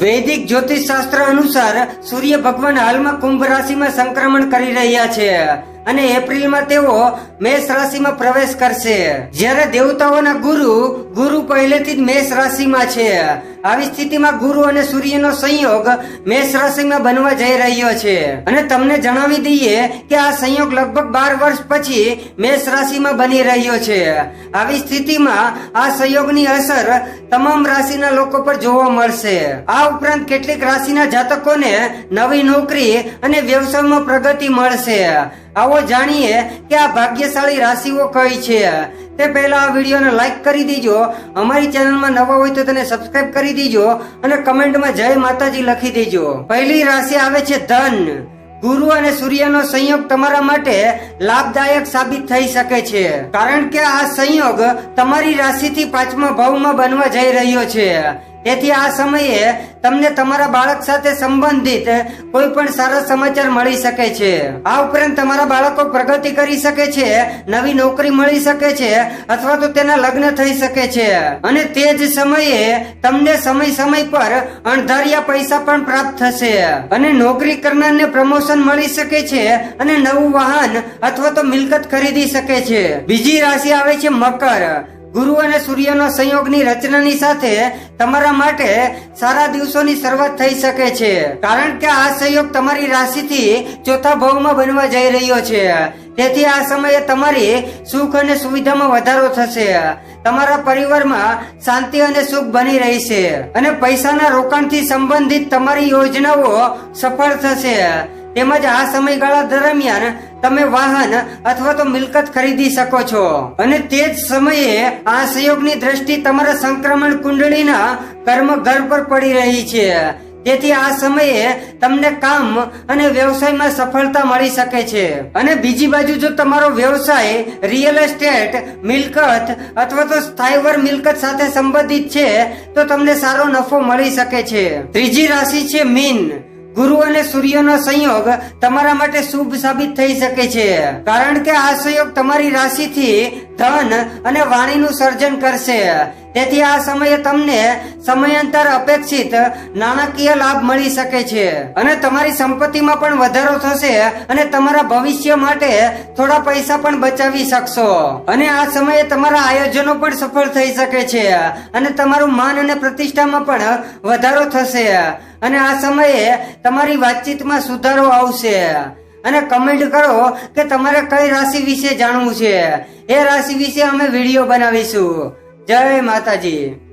વૈદિક જ્યોતિષ શાસ્ત્ર અનુસાર સૂર્ય ભગવાન હાલમાં કુંભ રાશિમાં સંક્રમણ કરી રહ્યા છે. અને એપ્રિલમાં તેઓ મેષ રાશિમાં પ્રવેશ કરશે. જ્યારે દેવતાઓના ગુરુ ગુરુ પહેલેથી જ મેષ રાશિમાં છે. આવી સ્થિતિમાં ગુરુ અને સૂર્યનો સંયોગ મેષ રાશિમાં બનવા જઈ રહ્યો છે. અને તમને જણાવી દઈએ કે આ સંયોગ લગભગ બાર વર્ષ પછી મેષ રાશિમાં બની રહ્યો છે. આવી સ્થિતિમાં આ સંયોગની અસર તમામ રાશિના લોકો પર જોવા મળશે. આ ઉપરાંત કેટલીક રાશિના જાતકોને નવી નોકરી અને વ્યવસાયમાં પ્રગતિ મળશે. આવો જાણીએ કે આ ભાગ્યશાળી રાશિઓ કઈ છે. તે પહેલા આ વિડીયોને લાઈક કરી દેજો. અમારી ચેનલમાં નવા હોય તો તેને સબસ્ક્રાઇબ કરી દેજો અને કમેન્ટમાં જય માતાજી લખી દેજો. પહેલી રાશિ આવે છે ધન. ગુરુ અને સૂર્યનો સંયોગ તમારા માટે લાભદાયક સાબિત થઈ શકે છે. કારણ કે આ સંયોગ તમારી રાશિથી પાંચમા ભાવમાં બનવા જઈ રહ્યો છે. તેથી આ સમયે તમને તમારા બાળક સાથે સંબંધિત કોઈ પણ સારા સમાચાર મળી શકે છે. આ ઉપરાંત તમારા બાળકો પ્રગતિ કરી શકે છે, નવી નોકરી મળી શકે છે, અથવા તો તેના લગ્ન થઈ શકે છે. અને તે જ સમયે તમને સમય સમય પર અણધાર્યા પૈસા પણ પ્રાપ્ત થશે. અને નોકરી કરનારને પ્રમોશન મળી શકે છે અને નવું વાહન અથવા તો મિલકત ખરીદી શકે છે. બીજી રાશિ આવે છે મકર. ગુરુ અને સૂર્યનો સંયોગની રચનાની સાથે તમારા માટે સારા દિવસોની શરૂઆત થઈ શકે છે. કારણ કે આ સંયોગ તમારી રાશિથી ચોથા ભાવમાં બનવા જઈ રહ્યો છે. તેથી આ સમયે તમારી સુખ અને સુવિધામાં વધારો થશે. તમારા પરિવારમાં શાંતિ અને સુખ બની રહેશે. અને પૈસાના રોકાણથી સંબંધિત તમારી યોજનાઓ સફળ થશે. તેમજ આ સમયગાળા દરમિયાન તમે વાહન અથવા તો મિલકત ખરીદી શકો છો. અને તે જ સમયે આ સંયોગની દ્રષ્ટિ તમારા સંક્રમણ કુંડળીના કર્મ ઘર પર પડી રહી છે. તેથી આ સમયે તમને કામ અને વ્યવસાયમાં સફળતા મળી શકે છે. અને બીજી બાજુ જો તમારો વ્યવસાય રિયલ એસ્ટેટ મિલકત અથવા તો સ્થાયવર મિલકત સાથે સંબંધિત છે, તો તમને સારો નફો મળી શકે છે. ત્રીજી રાશિ છે મીન. ગુરુ અને સૂર્યનો સંયોગ તમારા માટે શુભ સાબિત થઈ શકે છે. કારણ કે આ સંયોગ તમારી રાશિથી ધન અને વાણીનું સર્જન કરશે. તેથી આ સમયે તમને સમયાંતર અપેક્ષિત નાણાકીય લાભ મળી શકે છે. અને તમારી સંપત્તિમાં પણ વધારો થશે અને તમારા ભવિષ્ય માટે થોડા પૈસા પણ બચાવી શકશો. અને આ સમયે તમારા આયોજનો પણ સફળ થઈ શકે છે. અને તમારું માન અને પ્રતિષ્ઠામાં પણ વધારો થશે. અને આ સમયે તમારી વાતચીતમાં સુધારો આવશે. અને કમેન્ટ કરો કે તમારે કઈ રાશિ વિશે જાણવું છે. એ રાશિ વિશે અમે વીડિયો બનાવીશું. જય માતાજી.